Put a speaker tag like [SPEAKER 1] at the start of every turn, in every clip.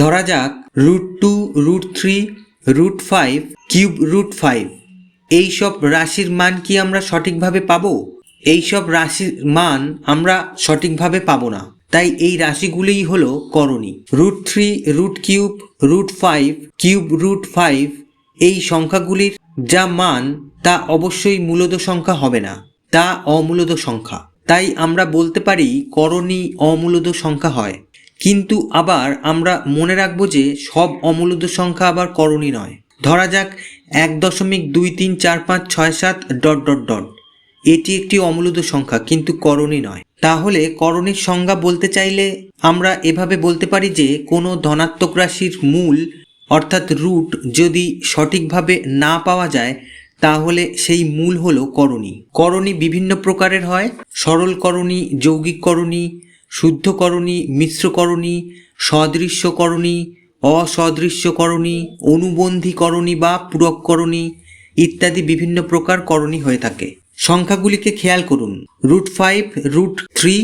[SPEAKER 1] ধরা যাক root two root three root five cube root five এইসব রাশির মান কি আমরা সঠিকভাবে পাবো? এইসব রাশির মান আমরা সঠিকভাবে পাবো না। তাই এই রাশিগুলিই হলো করণী। Root three root cube root five cube root five এই সংখ্যাগুলির যা মান, তা অবশ্যই মূলদ সংখ্যা হবে না। তা অমূলদ সংখ্যা। তাই আমরা বলতে পারি করণী অমূলদ সংখ্যা হয়। কিন্তু আবার আমরা মনে রাখব যে সব অমূলদ সংখ্যা আবার করণী নয়। ধরা যাক এক দশমিক দুই তিন চার পাঁচ ছয় সাত ডট ডট ডট। এটি একটি অমূলদ সংখ্যা, কিন্তু করণী নয়। তাহলে করণীর সংজ্ঞা বলতে চাইলে আমরা এভাবে বলতে পারি যে কোনো ধনাত্মক রাশির মূল, অর্থাৎ রুট, যদি সঠিকভাবে না পাওয়া যায়, তাহলে সেই মূল হলো করণী। করণী বিভিন্ন প্রকারের হয়। সরল করণী, যৌগিক করণী শুদ্ধকরণী, মিশ্রকরণী, সদৃশ্যকরণী, অসদৃশ্যকরণী, অনুবন্ধীকরণী বা পূরককরণী ইত্যাদি বিভিন্ন প্রকার করণী হয়ে থাকে। সংখ্যাগুলিকে খেয়াল করুন। রুট ফাইভ, রুট থ্রি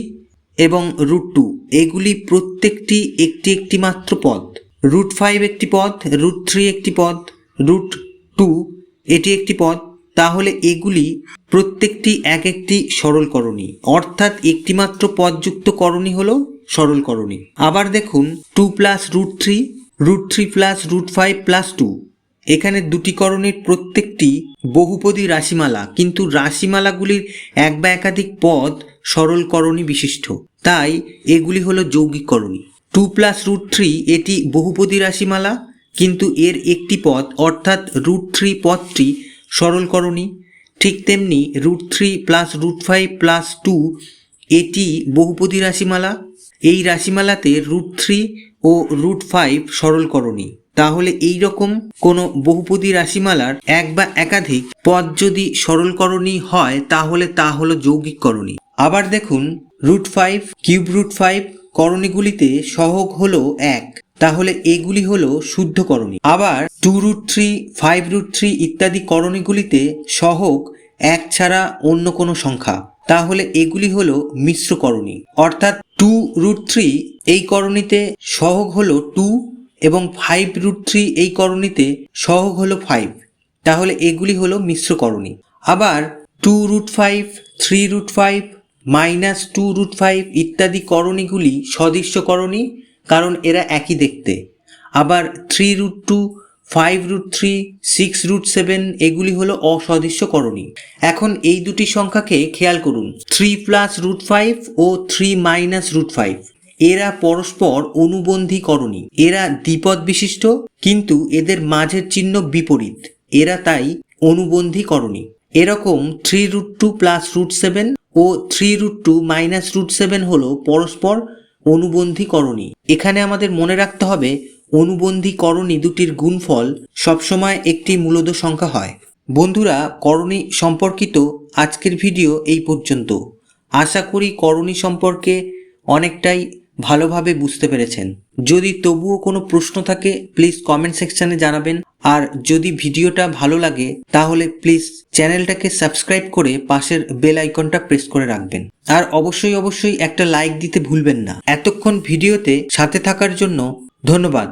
[SPEAKER 1] এবং রুট টু। এগুলি প্রত্যেকটি একটি একটি মাত্র পদ। রুট ফাইভ একটি পদ, রুট থ্রি একটি পদ, রুট টু এটি একটি পদ। তাহলে এগুলি প্রত্যেকটি এক একটি সরলকরণী। অর্থাৎ একটিমাত্র পদযুক্ত করণী হল সরলকরণী। আবার দেখুন two plus root three root three plus root five plus two এখানে দুটি করণীর প্রত্যেকটি বহুপদী রাশিমালা, কিন্তু রাশিমালাগুলির এক বা একাধিক পদ সরলকরণী বিশিষ্ট। তাই এগুলি হলো যৌগিক করণী। টু প্লাস রুট থ্রি এটি বহুপদী রাশিমালা, কিন্তু এর একটি পদ, অর্থাৎ রুট থ্রি পদটি সরলকরণী ঠিক তেমনি root three plus root five plus two, এটি বহুপদী রাশিমালা। এই রাশিমালাতে রুট থ্রি ও রুট ফাইভ সরল সরলকরণী তাহলে এই রকম কোনো বহুপদী রাশিমালার এক বা একাধিক পদ যদি সরলকরণী হয়, তাহলে তা হলো যৌগিক করণী। আবার দেখুন, root five cube root five করণীগুলিতে সহগ হলো এক। তাহলে এগুলি হলো শুদ্ধ করণী। আবার two root three five root three ইত্যাদি করণীগুলিতে সহগ এক ছাড়া অন্য কোনো সংখ্যা। তাহলে এগুলি হলো মিশ্র করণী। অর্থাৎ টু রুট থ্রি এই করণীতে সহগ হলো টু এবং ফাইভ রুট থ্রি এই করণীতে সহগ হলো ফাইভ। তাহলে এগুলি হলো মিশ্র করণী। আবার two root five three root five minus two root five ইত্যাদি করণীগুলি সদৃশ্য করণী, কারণ এরা একই দেখতে। আবার three root two five root three six root seven এগুলি হলো অসদৃশ্য করণী এখন এই দুটি সংখ্যাকে খেয়াল করুন। থ্রি প্লাস রুট ফাইভ ও থ্রি মাইনাস রুট ফাইভ এরা পরস্পর অনুবন্ধী করণী এরা দ্বিপদ বিশিষ্ট, কিন্তু এদের মাঝের চিহ্ন বিপরীত। এরা তাই অনুবন্ধী করণী এরকম three root two plus root seven ও three root two minus root seven হলো পরস্পর অনুবন্ধী করণী এখানে আমাদের মনে রাখতে হবে অনুবন্ধী করণী দুটির গুণফল সবসময় একটি মূলদ সংখ্যা হয়। বন্ধুরা, করণী সম্পর্কিত আজকের ভিডিও এই পর্যন্ত। আশা করি করণী সম্পর্কে অনেকটাই ভালোভাবে বুঝতে পেরেছেন। যদি তবুও কোনো প্রশ্ন থাকে প্লিজ কমেন্ট সেকশানে জানাবেন। আর যদি ভিডিওটা ভালো লাগে, তাহলে প্লিজ চ্যানেলটাকে সাবস্ক্রাইব করে পাশের বেল আইকনটা প্রেস করে রাখবেন। আর অবশ্যই অবশ্যই একটা লাইক দিতে ভুলবেন না। এতক্ষণ ভিডিওতে সাথে থাকার জন্য ধন্যবাদ।